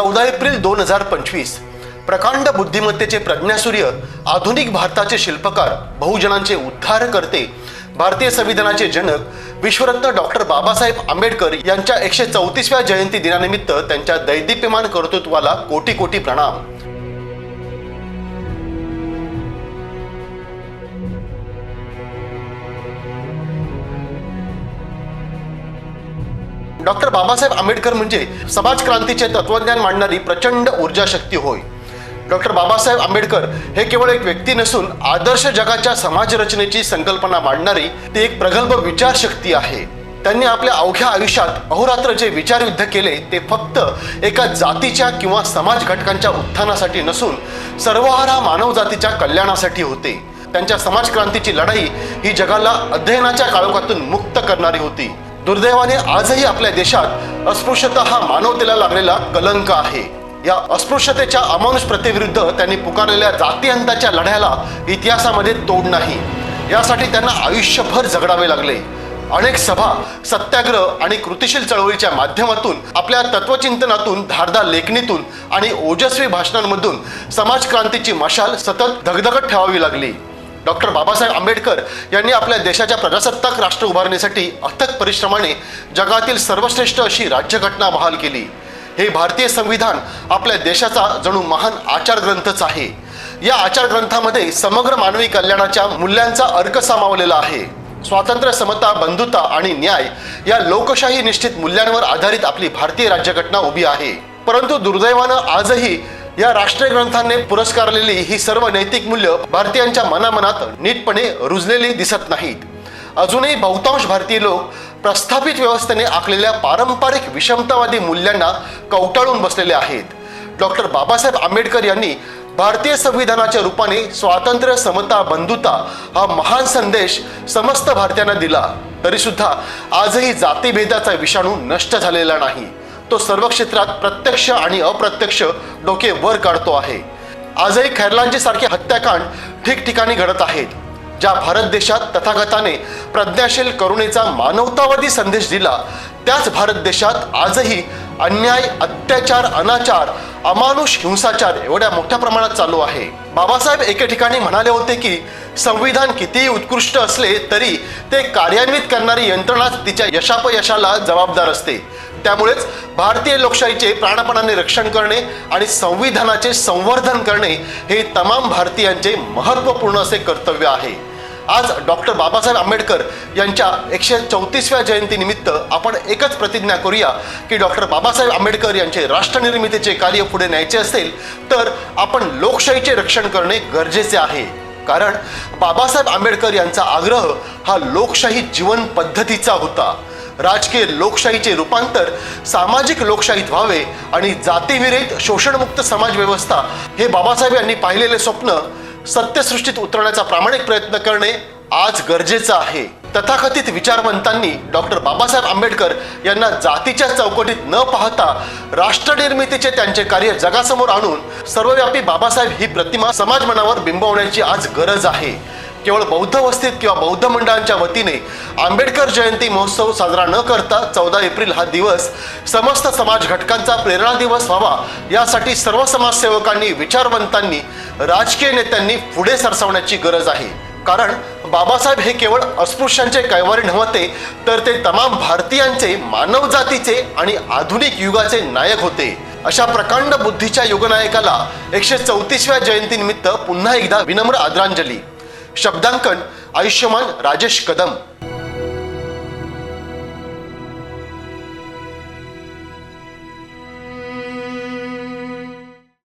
चौदा एप्रिल दोन हजार पंचवीस प्रकांड बुद्धिमत्तेचे प्रज्ञासूर्य आधुनिक भारताचे शिल्पकार बहुजनांचे उद्धार करते भारतीय संविधानाचे जनक विश्वरत्न डॉक्टर बाबासाहेब आंबेडकर यांच्या एकशे चौतीसव्या जयंती दिनानिमित्त त्यांच्या दैदिप्यमान कर्तृत्वाला कोटी कोटी प्रणाम. डॉक्टर बाबासाहेब आंबेडकर म्हणजे समाज क्रांतीचे तत्वज्ञान मांडणारी प्रचंड ऊर्जा शक्ती होय. डॉक्टर बाबासाहेब आंबेडकर हे केवळ एक व्यक्ती नसून आदर्श जगाच्या समाज रचनेची संकल्पना मांडणारी ती एक प्रगल्भ विचारशक्ती आहे. त्यांनी आपल्या अवघ्या आयुष्यात अहोरात्र जे विचारयुद्ध केले ते फक्त एका जातीच्या किंवा समाज घटकांच्या उत्थानासाठी नसून सर्वहारा मानव जातीच्या कल्याणासाठी होते. त्यांच्या समाज क्रांतीची लढाई ही जगाला अध्ययनाच्या काळोखातून मुक्त करणारी होती. दुर्दैवाने आजही आपल्या देशात अस्पृश्यता हा मानवतेला लागलेला कलंक आहे. या अस्पृश्यतेच्या अमानुष प्रथेविरुद्ध त्यांनी पुकारलेल्या जातीअंताच्या लढ्याला इतिहासामध्ये तोड नाही. यासाठी त्यांना आयुष्यभर जगडावे लागले. अनेक सभा सत्याग्रह आणि कृतिशील चळवळीच्या माध्यमातून आपल्या तत्वचिंतनातून धारदार लेखणीतून आणि ओजस्वी भाषणांमधून समाजक्रांतीची मशाल सतत धगधगत ठेवावी लागली. डॉक्टर बाबासाहेब आंबेडकर यांनी आपल्या देशाच्या प्रजासत्ताक राष्ट्र उभारणीसाठी अथक परिश्रमाने जगातील सर्वश्रेष्ठ अशी राज्यघटना बहाल केली. हे भारतीय संविधान आपल्या देशाचा जणू महान आचार ग्रंथच आहे. या आचार ग्रंथामध्ये समग्र मानवी कल्याणाच्या मूल्यांचा अर्क सामावलेला आहे. स्वातंत्र्य समता बंधुता आणि न्याय या लोकशाही निश्चित मूल्यांवर आधारित आपली भारतीय राज्यघटना उभी आहे. परंतु दुर्दैवानं आजही या राष्ट्रीय ग्रंथाने पुरस्कारलेली ही सर्व नैतिक मूल्य भारतीयांच्या मनामनात नीटपणे रुजलेली दिसत नाहीत. अजूनही बहुतांश भारतीय लोक प्रस्थापित व्यवस्थेने आखलेल्या पारंपरिक विषमतावादी मूल्यांना कवटाळून बसलेले आहेत. डॉक्टर बाबासाहेब आंबेडकर यांनी भारतीय संविधानाच्या रूपाने स्वातंत्र्य समता बंधुता हा महान संदेश समस्त भारतीयांना दिला. तरी सुद्धा आजही जातीभेदाचा विषाणू नष्ट झालेला नाही. तो सर्व क्षेत्रात प्रत्यक्ष आणि अप्रत्यक्ष डोके वर काढतो आहे. आजही खैरलांचे सारखे हत्याकांड ठिकठिकाणी घडत आहेत ज्या भारत देशात तथागताने प्रज्ञाशील करुणेचा मानवतावादी संदेश दिला त्याच भारत देशात आजही अन्याय अत्याचार अनाचार अमानुष हिंसाचार एवढ्या मोठ्या प्रमाणात चालू आहे. बाबासाहेब एके ठिकाणी म्हणाले होते की संविधान कितीही उत्कृष्ट असले तरी ते कार्यान्वित करणारी यंत्रणाच तिच्या यशापयशाला जबाबदार असते. त्यामुळेच भारतीय लोकशाहीचे प्राणपणाने रक्षण करणे आणि संविधानाचे संवर्धन करणे हे तमाम भारतीयांचे महत्त्वपूर्ण असे कर्तव्य आहे. आज डॉक्टर बाबासाहेब आंबेडकर यांच्या एकशे चौतीसव्या जयंतीनिमित्त आपण एकच प्रतिज्ञा करूया की डॉक्टर बाबासाहेब आंबेडकर यांचे राष्ट्रनिर्मितीचे कार्य पुढे न्यायचे असेल तर आपण लोकशाहीचे रक्षण करणे गरजेचे आहे. कारण बाबासाहेब आंबेडकर यांचा आग्रह हा लोकशाही जीवन पद्धतीचा होता. राजकीय लोकशाहीचे रूपांतर सामाजिक लोकशाहीत व्हावे आणि जातीविरहित शोषणमुक्त समाज व्यवस्था हे बाबासाहेब यांनी पाहिलेले स्वप्न सत्यसृष्टीत उतरण्याचा प्रामाणिक प्रयत्न करणे आज गरजेचं आहे. तथाकथित विचारवंतांनी डॉक्टर बाबासाहेब आंबेडकर यांना जातीच्या चौकटीत न पाहता राष्ट्रनिर्मितीचे त्यांचे कार्य जगासमोर आणून सर्वव्यापी बाबासाहेब ही प्रतिमा समाज मनावर बिंबवण्याची आज गरज आहे. केवळ बौद्ध वस्तीत किंवा बौद्ध मंडळांच्या वतीने आंबेडकर जयंती महोत्सव साजरा न करता चौदा एप्रिल हा दिवस समस्त समाज घटकांचा प्रेरणा दिवस व्हावा यासाठी सर्व समाजसेवकांनी विचारवंतांनी राजकीय नेत्यांनी पुढे सरसावण्याची गरज आहे. कारण बाबासाहेब हे केवळ अस्पृश्यांचे कैवारी नव्हते तर ते तमाम भारतीयांचे मानव जातीचे आणि आधुनिक युगाचे नायक होते. अशा प्रकांड बुद्धीच्या युगनायकाला एकशे चौतीसव्या जयंतीनिमित्त पुन्हा एकदा विनम्र आदरांजली. शब्दांकन आयुष्यमान राजेश कदम.